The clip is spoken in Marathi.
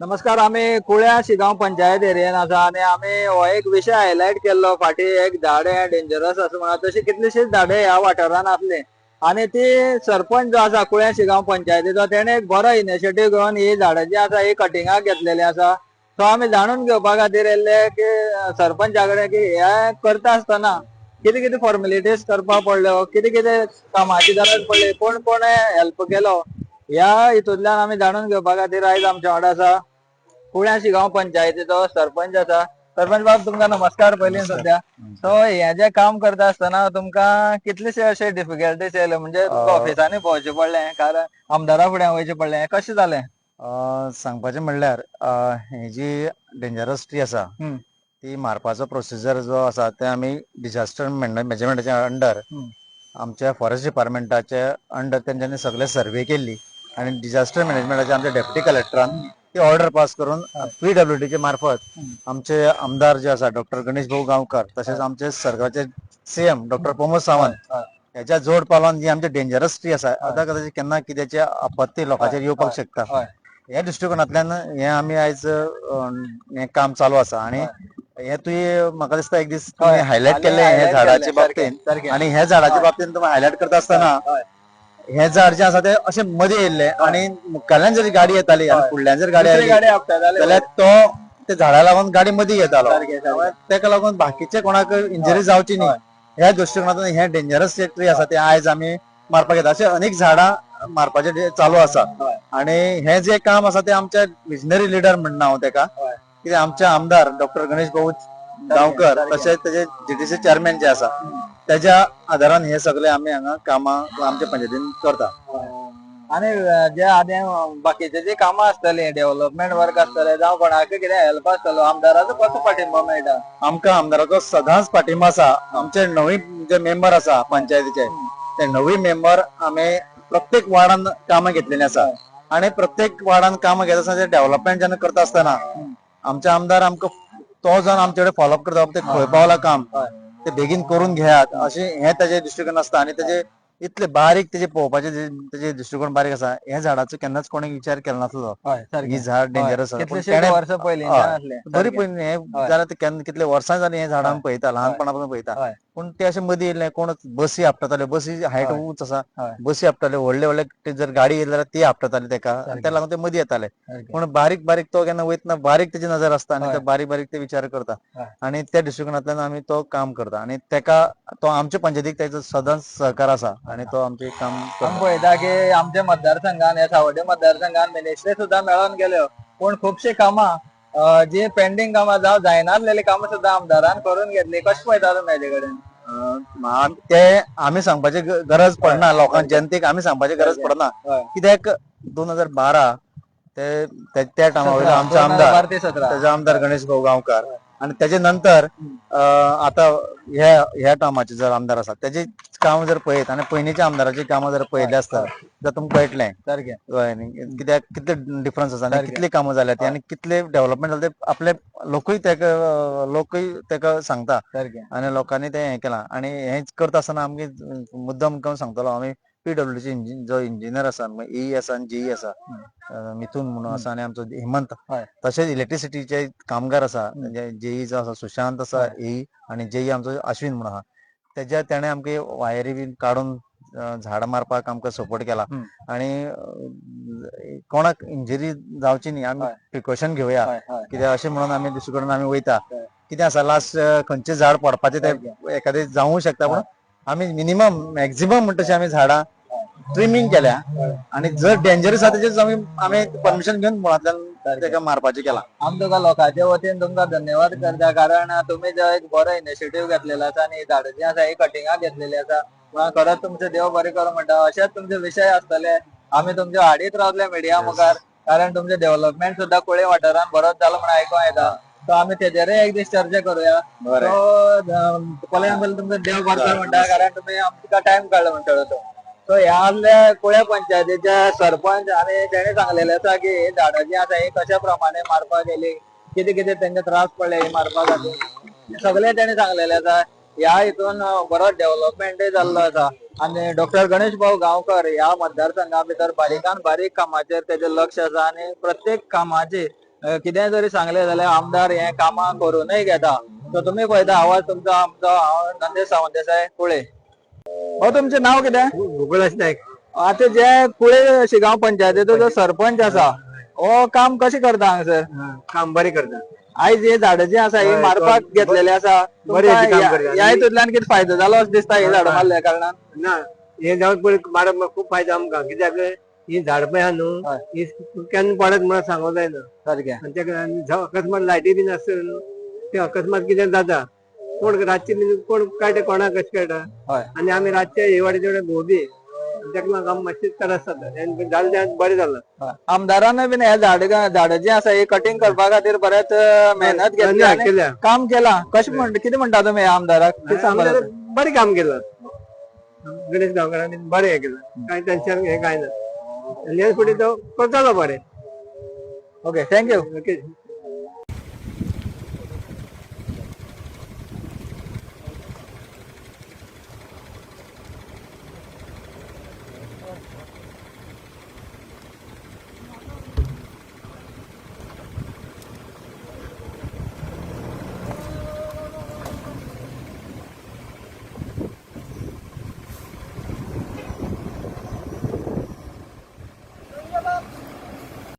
नमस्कार आम्ही कुळ्या शिगांव पंचायत एरियेन आसा आणि आम्ही हो एक विषय हायलायट केल्लो फाटी एक झाड डेंजरस असं म्हणा. तशी कितलीशीच झाडे ह्या वाठारान असले आणि ती सरपंच जो आसा कुळ्या शिगांव पंचायतीचो तेणे एक बरो इनिशिएटीव घेवन ही झाडां जी आसा ही कटिंगाक घेतलेली आसा. सो आम्ही जाणून घेवपा खातीर येयल्ले की सरपंचा कडेन की हे करता आसतना कितें कितें फॉर्मेलिटीज करपा पडल्यो कितें कितें कामाची गरज पडली कोण कोण हेल्प केलो ह्या हितूंतल्यान आमी जाणून घेवपा खातीर आयज आमच्या वांगडा आसा कुळ्या शिगांव पंचायतीचो सरपंच आसा सरपंच बाब तुमकां नमस्कार पयलीं सद्या सो हे जे काम करता आसतना तुमकां कितलेशे अशे डिफिकल्टीज येयले? म्हणजे तुमकां ऑफिसांनी भोंवचें पडलें कारण आमदारा फुडें वयचें पडलें कशें जालें सांगपाचें म्हणल्यार ही जी डेंजरस ट्री आसा. ती मारपाचो प्रोसिजर जो आसा ते आमी डिझास्टर मॅनेजमेंटाच्या अंडर हम्म. हम्म. आमचे आमदार जे आसा डॉक्टर गणेश भाऊ गांवकर तशेंच आमचे सरकारचे सीएम डॉक्टर प्रमोद सावंत हय. ह्याच्या जोड पालवन जी आमची डेंजरस ट्री आसा आता कदाचित केन्ना कित्याची आपत्ती लोकांचेर येवपाक शकता हय. दृष्टिकोनांतल्यान हे आमी आयज हे काम चालू आसा आणि हे तुवें म्हाका दिसता एक दीस हय. हायलाइट आमी केले highlight हे झाडाच्या बाबतींत. आणि ह्या झाडाच्या बाबतींत तुम्ही हायलाइट करता आसतना हय. हे झाड जे आसा ते अशे मदीं येयल्ले आणि मुखाल्यान जर गाडी येताली आणि हय. फुडल्यान जर गाडी आयली गाडी जाल्यार तो त्या झाडा लागून गाडी मदीं येतालो तेका लागून बाकीचे कोणाक इंजरी जावची न्ही हय. दृष्टिकोनातून हे डेंजरस ट्री आसा ते आयज आमी मारपाक येता अशे अनेक झाडां मारपाचे चालू आसा. आणि हे जे काम आसा ते आमच्या विजनरी लिडर म्हणणं हांव तेका हय. कितें आमचे आमदार डॉक्टर गणेश भाऊ गांवकर. तशेंच तेजे जीटीसी चेअरमॅन जे आसा त्याच्या आधारान हे सगळे आमी हांगा कामां आमच्या पंचायतीन करता आणि जे आधी बाकीचे जे कामां आसतली डेव्हलपमेंट वर्क आसतले जावं कोणाक कितें हेल्प आसतलो आमदाराचो कसो पाठिंबो मेळटा आमकां आमदाराचो सदांच पाठिंबो आसा आमचे नवे जे मेंबर आसा पंचायतीचे ते नवे मेंबर आमी प्रत्येक वार्डान कामां घेतलेली आसा आणि प्रत्येक वार्डान कामां घेता आसतना डेव्हलपमेंट जेन्ना करता आसतना आमचे आमदार आमकां तो जावन आमचे कडेन फॉलोअप करता ते खंय पावला काम. ते बेगीन करून घेयात अशें हे त्याचे दृष्टिकोन आसता आणि तेजे इतले बारीक तेजे पळोवपाचे तेजे दृश्टिकोन बारीक आसा हे झाडाचो केन्नाच कोणी विचार केलो नासलो हय. ही झाड डेंजरस वर्ष पयलीं हय. पण हे जाल्यार ते केन्ना कितले वर्सां जाली हे झाडां हय. आमी पळयता ल्हानपणापासून पळयता हय. पूण ते अशे मदीं येयले कोण बसी आपटाताले बसी हायट हय. उंच आसा हय. बसी आपटाले व्हडले व्हडले जर गाडी येयली जाल्यार ती आपटाताले तेका. आणि त्या लागून ते मदीं येताले. पूण बारीक बारीक तो केन्ना वयतना बारीक तेजी नजर आसता हय. ते बारीक बारीक ते विचार करता हय. आणि त्या दृश्टिकोनांतल्यान आमी तो काम करता आणि तेका तो आमच्या पंचायतीक तेजो सदांच सहकार आसा आणि तो आमचे काम आमी पळयता की आमच्या मतदारसंघान ह्या सावड्डे मतदारसंघान मिनिस्ट्री सुद्धा मेळोन गेल्यो पूण खुबशी कामां जी पेंडिंग कामां जावं जायनासलेली कामां सुद्धा आमदारान करून घेतली. कशें पळयता तुमी हेजे कडेन ते आमी सांगपाची गरज पडना लोकांक जनतेक आमी सांगपाची गरज पडना. कित्याक दोन हजार बारा ते त्या टायमा वयलो आमचे आमदार त्याचे आमदार गणेश भाऊ गांवकर आणि त्याच्या नंतर आता ह्या ह्या टायमाचे जर आमदार आसात त्याचे काम जर पळयत आणि पयलींच्या आमदाराची कामां जर पळयली आसता जाल्यार तुमकां कळटलें सारकें कळ्ळें न्ही? कित्याक कितले डिफरन्स आसा सारकें. कितली कामां आणि कितले डेव्हलपमेंट जालें ते आपले लोकूय तेका लोकूय तेका सांगता. सारकें आणि लोकांनी ते हें केलां. आणि हेंच करता आसतना आमगे मुद्दम करून सांगतलो आमी पीडब्ल्यूची इंजिन जो इंजिनियर आसा ई आसा आणि जीई आसा मिथून म्हणून आसा आणि आमचो हेमंत. तशेंच इलेक्ट्रिसिटीचे कामगार आसा जेई जो आसा सुशांत आसा ई आणि जेई आमचो अश्विन म्हणून आहा तेज्या तेणे आमगे वायरी बीन काडून अं, झाडां मारपाक आमकां सपोर्ट केला. आणि कोणाक इंजरी जावची न्ही आमी. प्रिकॉशन घेवया कित्याक अशें म्हणून आमी दुसरे कडेन आमी वयता. कितें आसा लास्ट खंयचे झाड पडपाचे ते एखादे जावूं शकता पूण आमी मिनिमम मॅक्झिमम म्हणटा तशें आमी झाडां ट्रिमींग केल्या. आणि जर डेंजरस आसा तेजेच आमी आमी परमिशन घेवन मुळांतल्यान तेका मारपाचें केलां? आमी तुका लोकांच्या वतीन तुमकां धन्यवाद करता कारण तुमी जो एक बरो इनिशिएटीव घेतलेलो आसा आणि झाडां जी आसा ही कटिंगाक घेतलेली आसा म्हणून खरंच तुमचे देव बरें करूं म्हणटा अशेच तुमचे विशय आसतले आमी तुमचे हाडीत रावतले मिडिया मुखार. कारण तुमचे डेव्हलपमेंट सुद्धा कुळे वाठारान बरोच जालो म्हणून आयकूं येता. सो आमी तेजेरूय एक दीस चर्चा करूया. बरें. सो कोल्यान तुमचो देव बरें करूं म्हणटा कारण तुमी आमकां टायम काडलो म्हणटा तो सो ह्या आसल्या कुळ्या पंचायतीच्या सरपंच आणि त्याने सांगलेले आसा की ही झाडां जी आसा ही कशा प्रमाणे मारपाक गेली? कितें कितें तेंचे त्रास पडले हे मारपा खातीर सगळे तेणे सांगलेले आसा ह्या हितून बरो डेव्हलपमेंटय जाल्लो आसा आणि डॉक्टर गणेश भाऊ गांवकर ह्या मतदारसंघा भितर बारीकान बारीक कामाचेर तेजे लक्ष आसा आणि प्रत्येक कामाची अ, कितेंय जरी सांगले जाल्यार आमदार हे कामां करूनय घेता. सो तुमी पळयता आवाज तुमचो आमचो हांव नंदेश सावंत देसाय कुळे हो तुमचें नांव कितें गोकुळाश नायक आता जे कुळे शिगांव पंचायतीचो जो सरपंच आसा हो काम कशें करता हांगसर काम बरें करता. आयज हे झाडां जी आसा ही मारपाक घेतलेली आसा बरें काम ह्या- करता. ह्या हितूंतल्यान कितें फायदो जालो अशें दिसता हे झाडां मारल्या कारणान. ना हे जाऊन पळय मारप खूब फायदो आमकां कित्याक ही झाड पळय आहा न्हू. ही. केन्ना पडत म्हणून सांगूंक जायना सारकें आनी तेका अकस्मात लायटी बी नासत न्हू ते अकस्मात कितें जाता. कोण रातचे बी कोण काडटा कोणाक कशें कळटा आनी आमी रातचे हे वाडे तेवढे भोवती तेका लागून आमकां मातशें त्रास जाता जालें तें बरें जालां. आमदारान बीन हे झाड झाडां जी आसा ही कटिंग करपा खातीर बरेंच मेहनत घेतली. काम केलां. कशें म्हण कितें म्हणटा तुमी आमदाराक? कितें सांगता आमदार बरें काम केलं. गणेश गांवकारांनी बरें हें केलं. कांय टेन्शन हें कांय ना आनी हे फुडें तो करतलो बरें ओके थँक्यू ओके